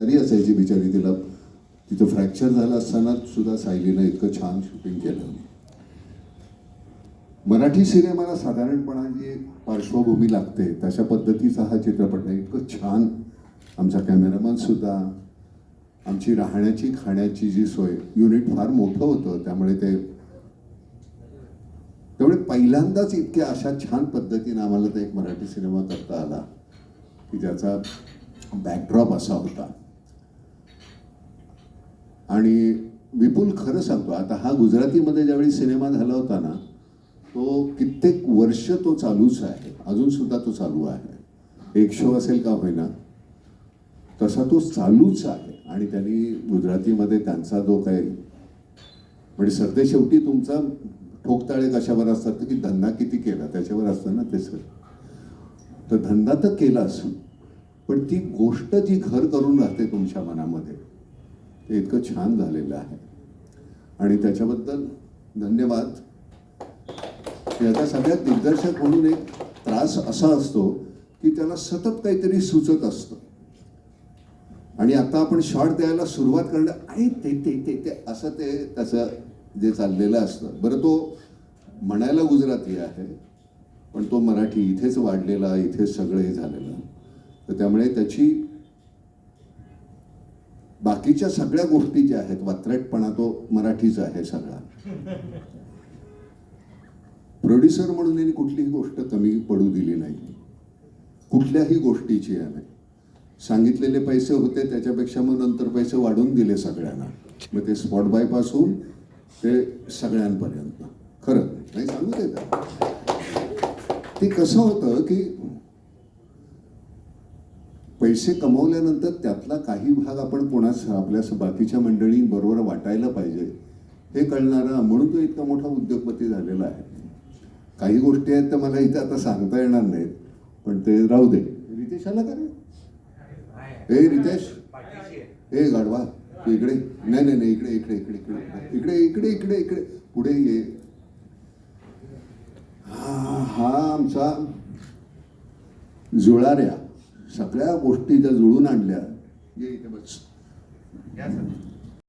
तरी असायची बिचारी तिला. तिचं फ्रॅक्चर झालं असताना सुद्धा सायलीनं इतकं छान शूटिंग केलं. मराठी सिनेमाला साधारणपणाची पार्श्वभूमी लागते तशा पद्धतीचा हा चित्रपट नाही. इतकं छान आमचा कॅमेरामन सुद्धा आमची राहण्याची खाण्याची जी सोय युनिट फार मोठं होतं त्यामुळे ते त्यामुळे पहिल्यांदाच इतक्या अशा छान पद्धतीने आम्हाला ते एक मराठी सिनेमा करता आला की ज्याचा बॅकड्रॉप असा होता. आणि विपुल खरं सांगतो आता हा गुजरातीमध्ये ज्यावेळी सिनेमा झाला होता ना तो कित्येक वर्ष तो चालूच आहे. अजून सुद्धा तो चालू आहे. एक शो असेल का होईना? तसा तो चालूच आहे. आणि त्यांनी गुजरातीमध्ये त्यांचा जो काही म्हणजे सरते शेवटी तुमचा ठोकताळे कशावर असतात की धंदा किती केला? त्याच्यावर असतं ना ते सर. तर धंदा तर केलाच. पण ती गोष्ट जी घर करून राहते तुमच्या मनामध्ये ते इतकं छान झालेलं आहे. आणि त्याच्याबद्दल धन्यवाद. याचा सगळ्यात दिग्दर्शक म्हणून एक त्रास असा असतो की त्याला सतत काहीतरी सुचत असतं. आणि आता आपण शॉर्ट द्यायला सुरुवात करणं आहे ते ते ते ते असं ते त्याचं जे चाललेलं असतं. बरं तो म्हणायला गुजराती आहे पण तो मराठी इथेच वाढलेला इथेच सगळं हे झालेलं. तर त्यामुळे त्याची बाकीच्या सगळ्या गोष्टी ज्या आहेत वात्रटपणा तो मराठीचा आहे सगळा. प्रोड्युसर म्हणून यांनी कुठलीही गोष्ट कमी पडू दिली नाही. कुठल्याही गोष्टीची आहे सांगितलेले पैसे होते त्याच्यापेक्षा मग नंतर पैसे वाढवून दिले सगळ्यांना. मग ते स्पॉट बायपासून ते सगळ्यांपर्यंत. खरं नाही सांगू दे का? ते कसं होतं की पैसे कमवल्यानंतर त्यातला काही भाग आपण कोणाच आपल्या बाकीच्या मंडळींबरोबर वाटायला पाहिजे. हे कळणारा म्हणून तो इतका मोठा उद्योगपती झालेला आहे. काही गोष्टी आहेत तर मला इथे आता सांगता येणार नाहीत पण ते राहू दे. रितेश आला का रे ए रितेश. ए गाढवा तू इकडे. नाही नाही नाही इकडे इकडे इकडे इकडे इकडे इकडे इकडे इकडे. पुढे ये. हा हा आमचा जुळाऱ्या. सगळ्या गोष्टी ज्या जुळून आणल्या. जे इथे बस.